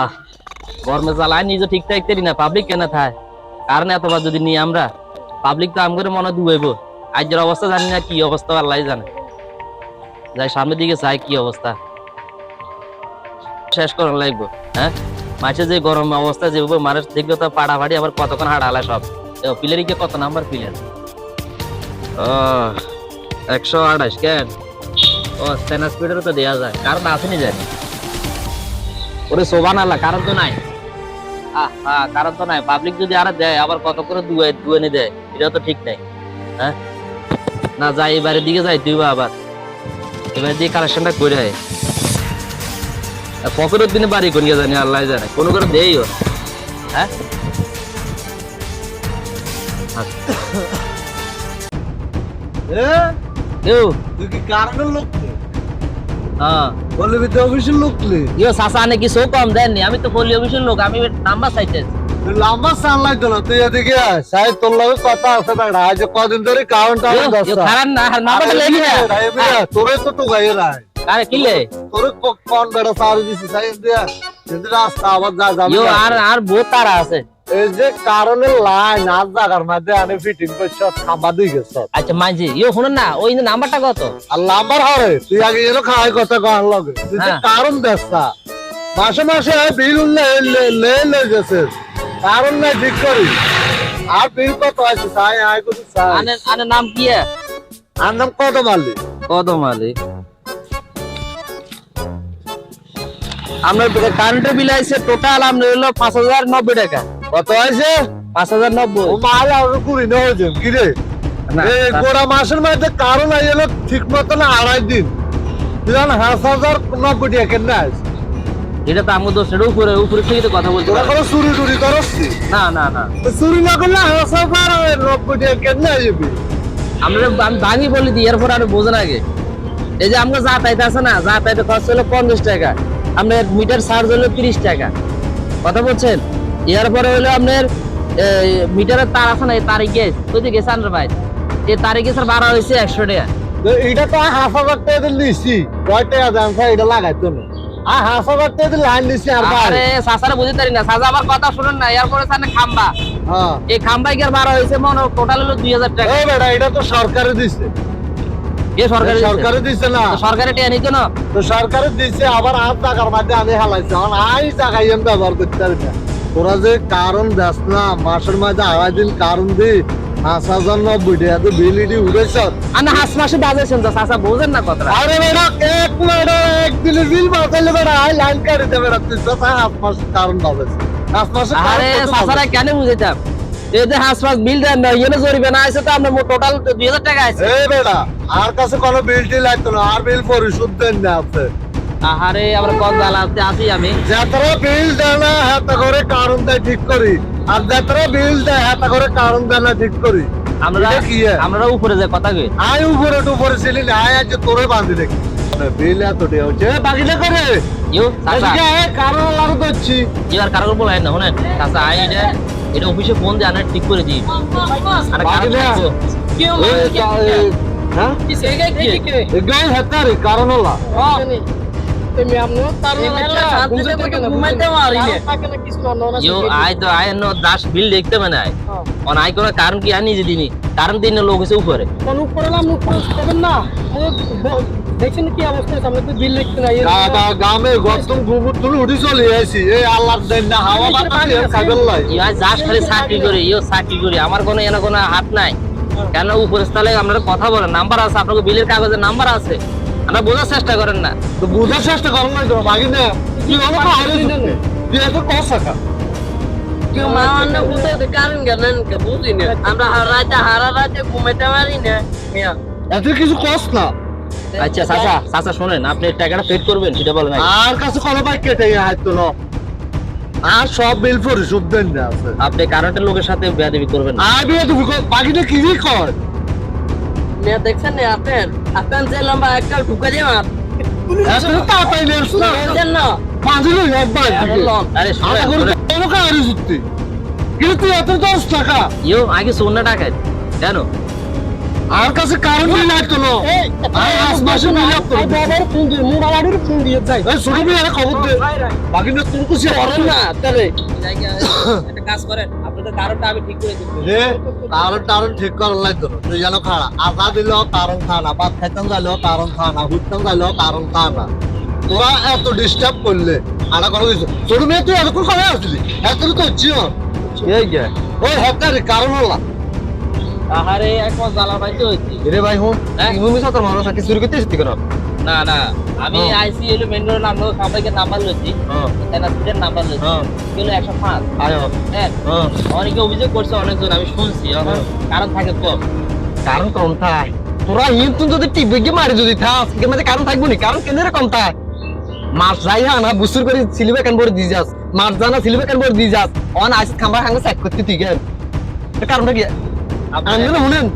আহ, গরমে জ্বালায় নিজে ঠিক থাকতে না পাবলিক কেন থায়? কারণ এতবার যদি নিয়ে আমরা? পাবলিক তো আম মনে দুয়াইব আজকের অবস্থা জানি না, কি অবস্থা আল্লাহ জানে। যাই, সামনের দিকে চাই কি অবস্থা? শেষ করার লাগবো হ্যাঁ? মাঝে যে গরম অবস্থা যেভাবে মানুষ দেখলে তো পাড়াপাড়ি আবার কতক্ষণ হাড়ালা সব। পিলারিকে কত নাম্বার পিলার একশো আঠাশ, কেন? ও স্ট্যান্ড স্পিডেরও তো দেওয়া যায়। কারণ আসেনি জানি ওরে শোভা নালা কারণ তো নাই। আহ, কারণ তো নাই। পাবলিক যদি আরও দেয় আবার কত করে দুয়ে দুয়ে দেয় এটা তো ঠিক নাই। হ্যাঁ? না যাই এবারের দিকে যাই তুই আবার। এবারে দিয়ে কালেকশনটা করে হয় পকেটের দিনে বাড়ি কোন জানি আল্লাহ জানে। কোনো করে দেই ও। হ্যাঁ? আচ্ছা। এ? তুই কি কারণের লোক হ্যাঁ। বলে বিদ্যা অফিসের লোক লে? ইয়ো সাসা নাকি সো কম দেননি আমি তো পল্লী অফিসের লোক আমি নাম্বার চাইতেছি। তুই লম্বা সান লাগতো না তুই এদিকে আয়। সাহেব তোর লগে কথা আছে বেড়া আজ কদিন ধরে কারণটা আমি দস্তা খারাপ না নাম্বারটা লেখি না তোরে তো তো গায়ে রায়। আরে কিলে তোরে ক- কোন বেড়া সারি দিছি সাহেব দিয়া। যদি রাস্তা আবার যা যাবে আর আর বহুত তারা আছে। এই যে লাইন আর ফিটিং করছ দিয়ে গেছ। আচ্ছা মানছি। ইয়ো শুনুন না ওই নাম্বারটা কত? আর নাম্বার হরে তুই আগে যেন খাওয়াই কথা কর লগে। তুই যে হ্যাঁ। কারণ মাসে মাসে বিল লে লে গেছে। কারণ নাই ঠিক করি। আর বিল কত আছে আয় আনে আনে নাম কি? আর নাম কত মারলি কত মালিক আপনার কারেন্টের বিল আছে টোটাল আপনার হলো পাঁচ হাজার নব্বই টাকা। কত আছে পাঁচ হাজার নব্বই। ও মাল আর কুড়ি না হয়েছে। কি রে? গোড়া মাসের মধ্যে কারণ এলো ঠিক মতো না আড়াই দিন। তুই জান হাজার নব্বই টাকা কেন আছে এটা তো আমাকে দোষ এটা উপরে উপরে থেকে তো কথা তোরা পারব। কোনো চুরি টুরি করছি না? না না চুরি না করলে হাজার হাজার নব্বই টাকা কেন আসবি আমরা আমি ভাঙি বলি দিই এরপর আর বোঝেন আগে। এই যে আমরা যাতায়াত আছে না যা যাতায়াতে খরচ হলো পঞ্চাশ টাকা। আপনার মিটার চার্জ হলো তিরিশ টাকা। কথা বলছেন? এরপরে হলো আপনার মিটারের তার আছে না এই তারে গেছ বুঝতে গেছে আন্ডার ভাই। এই তারে গেছে ভাড়া হয়েছে একশো টাকা। তো এইটা তো হাফ হাজার টাকা দিয়ে নিছি কয় টাকা দাম? স্যার এটা লাগাইতো না। আর হাফ হাজার টাকা লাইন নিছি আর আরে সাসারে বুঝতে পারি না। সাসা আমার কথা শুনুন না এরপরে সামনে খাম্বা। হ্যাঁ। এই খাম্বাই গিয়ে ভাড়া হয়েছে মনে টোটাল হলো দুই হাজার টাকা। এই বেটা এটা তো সরকারে দিছে। এ সরকারি সরকারে দিছে না। সরকারি টিয়া নিত না? তো সরকারে দিছে আবার আর টাকার মধ্যে আমি হালাইছে। এখন আই টাকা ব্যবহার করতে পারি না। তোরা যে কারণ দেস না মাসের মধ্যে আড়াই দিন কারণ দি পাঁচ হাজার নব্বই টাকা তো উঠেছ না হাস মাসে বাজেছেন তো সাসা বোঝেন না কথাটা। আরে বেটা এক মিনিট একদিনের বিল বাঁচাইলে বেটা আই লাইন কাটি দেবে তুই মাস কারণ মাসে আরে কেন বুঝাইতাম? হাঁস মাস বিল দেন না এনে জরিবে না আছে তো আমরা টোটাল দুই হাজার টাকা আছে বেটা আর কাছে কোনো বিল টিল লাগতো না আর বিল পরিশোধ দেন না আপনি। আহারে আমরা আছি আমি। যাত্রা বিল দেয় না হাতে করে কারণ দেয় ঠিক করি। আর যাত্রা বিল দেয় হাতে করে কারণ দেয় না ঠিক করি। আমরা কি আমরা উপরে যাই কথা কই। আয় উপরে টুপরে ছিলি না আয় আজ তোরে বাঁধি দেখি। বিল এত হচ্ছে। এ, বাকি না করে। ইউ আজকে কারণ লাগু করছি। ইউ আর কারও বলাই না শুনেন। আই এটা এটা অফিসে ফোন দিয়ে আনার ঠিক করে দিই। আরে বাকি কারণ। এ, কা- হ্যাঁ এগুলাই হেতারি কারণ হলা। ইউ আই তো আই নো দাস বিল দেখতে মানে আই অন আই কোন কারণ কি আনি কারণ দিন লোক উপরে। গা- গা- গ্রামে গর্তন গোবর তুলে উঠি চলে আসি এই আল্লাহর দেন না হাওয়া বাতাস লাই। ইউ আই খালি চাকরি করি চাকরি করি। আমার কোনো এনে কোনো হাত নাই। কেন উপরে স্থলে আপনারা কথা বলেন? নাম্বার আছে আপনাকে বিলের কাগজে নাম্বার আছে। আমরা বোঝার চেষ্টা করেন না। তো বুঝার চেষ্টা করেন নাই তো বাকি না। তুই আমাকে হারে দিতে তুই এত কস টাকা কেউ মা অন্য কোথায় তো কারণ কে বুঝি না। আমরা রাতে হারা রাতে ঘুমাইতে পারি না। এত কিছু কস না। আচ্ছা চাচা চাচা শোনেন আপনি টাকাটা পেড করবেন সেটা বলেন আর কাছে কোনো বাইক কেটে হাইতো না আর সব বিল পরিশোধ দেন না আছে। আপনি কারেন্টের লোকের সাথে বেয়াদবি করবেন আর বিয়ে তুমি বাকিটা কি কি কর? মিয়া দেখছেন না আপনার? আপনার যে লম্বা একটা ঢুকে দিয়ে মাপ। না। না আগে শূন্য টাকা। কেন আর কাছে কারণ নেই না কোনো। আর আজ মাসে মিলে করে। বাবার ফোন দিয়ে মোবাইলের ফোন দিয়ে যাই এই ছোট মেয়ে আরে খবর দে। বাকি না তোর কুছি না তাহলে একটা কাজ করেন আপনাদের কারণটা আমি ঠিক করে দেবো রে কারণ কারণ ঠিক লাগতো না। তুই যেন খাড়া। আজা দিল কারণ খানা ভাত খাইতাম যাইলেও কারণ খানা ঘুরতাম যাইলেও কারণ খানা। তোরা এত ডিস্টার্ব করলে আনা করে দিছ ছোট মেয়ে তুই এতক্ষণ করে আসলি? এত তো হচ্ছিও। এই গে ওই হকার কারণ হলা। আহারে এক মাস জ্বালা পাইতে হইছি। রে ভাই হুন হ্যাঁ? ইমুমি সাথে মানুষ আছে চুরি করতে এসেছি কেন? না না। আমি হ্যাঁ। আইসি এলো মেন রোড নাম নাম্বার লইছি। এনআরসির নাম্বার লইছি। হ্যাঁ। কিলো একশো পাঁচ। হ্যাঁ? হ্যাঁ অনেকে অভিযোগ করছে অনেকজন আমি শুনছি। হ্যাঁ। কারণ থাকে কম কারণ কম থাক তোরা ইন যদি টিপে গিয়ে মারি যদি থাক মধ্যে কারণ থাকব নি। কারণ কেন কম থাক মাছ যাই হা না বুসুর করে সিলিবে কেন বড় দিয়ে যাস। মাছ জানা সিলিবে কেন বড় দিয়ে যাস। অন আইস খাম্বা খাঙ্গা চেক করতে তুই কেন? কারণটা কি? আপনারা শুনেন।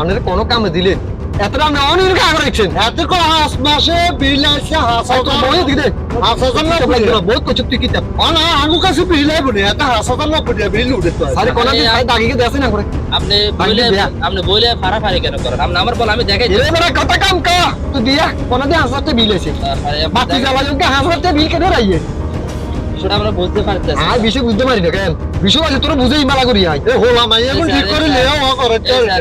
আপনারা কোনো কামে দিলেন। এতটা আপনি অনেক কাজ রাখছেন। এত করে হাঁস মাসে বিল আছে হাঁস বহুত দিকে হাঁস না পড়ে বহুত কিছু তুই কি চাপ অনা আঙ্গু কাছে বিল আইব নি এত হাঁস না পড়ে বিল উঠে তো আরে কোনা দিয়ে সাইড দাগিকে দেছে না করে আপনি বলে। আপনি বলে ফাড়াফাড়ি কেন করেন? আপনি আমার বল আমি দেখাই বড় কাম কা। তুই দিয়া কোনা দিয়ে হাসতে বিল আছে বাতি জ্বালা যোগ্য হাসতে বিল কেন রাইয়ে? সেটা আমরা বুঝতে পারতেছি। আর বিষয় বুঝতে পারি না কেন? বিষয় আছে তোর বুঝেই মালা করি আয়। এ হোলা মাই এখন ঠিক করে লিও ও করে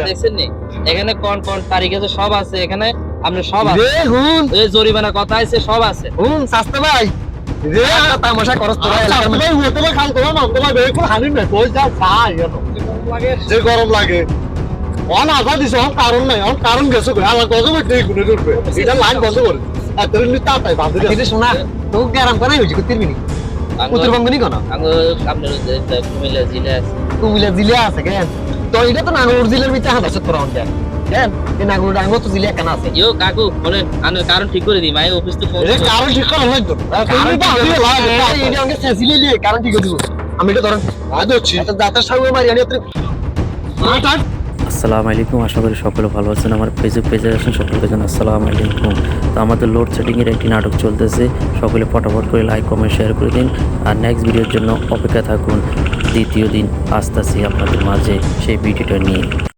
দেখছেন নি? এখানে কোন কোন তারিখ আছে? সব আছে এখানে আপনি সব আছে রে হুন। এই জরিমানা কথা আছে সব আছে। হুন শাস্তে ভাই। রে তামাশা করস তোরা এলাকার মধ্যে। ভাই হতে খাল তো না তো ভাই বেকুল হানি না কই যা চাই এনো যে গরম লাগে। অন আজা দিছে অন কারণ নাই অন কারণ গেছে গজে বই ঠিক গুনে করবে এটা লাইন বন্ধ করে। এত তাতাই বাঁধি কিন্তু শোনা তো গ্যারাম করাই দিবি উত্তরবঙ্গ নি? কোন আপনার কুমিল্লা জেলা আছে। কুমিল্লা জিলা আছে কেন? তো এটা তো নাগর জিলার ভিতরে হাত আছে তোরা অন কেন? কেন এই নাগর ডাঙ্গো তো জিলা কেন আছে। ইয়ো কাকু বলেন আমি কারণ ঠিক করে দিই মাই অফিস তো ফোন কারণ ঠিক করা লাগতো কারণ তুমি কি বাঁধি হবে? লাগে। আমাকে সেন্সিলে দিয়ে কারণ কি করে দিব। আমি এটা ধরেন আজ হচ্ছি এত দাঁতের সামনে মারি আনি এত আসসালামু আলাইকুম, আশা করি সকলে ভালো আছেন। আমার ফেসবুক পেজে আছেন সকলকে জানাই আসসালামু আলাইকুম। তো আমাদের লোড সেটিংয়ের একটি নাটক চলতেছে। সকলে ফটাফট করে লাইক কমেন্ট শেয়ার করে দিন। আর নেক্সট ভিডিওর জন্য অপেক্ষা থাকুন। দ্বিতীয় দিন আসতেছি আপনাদের মাঝে সেই ভিডিওটা নিয়ে।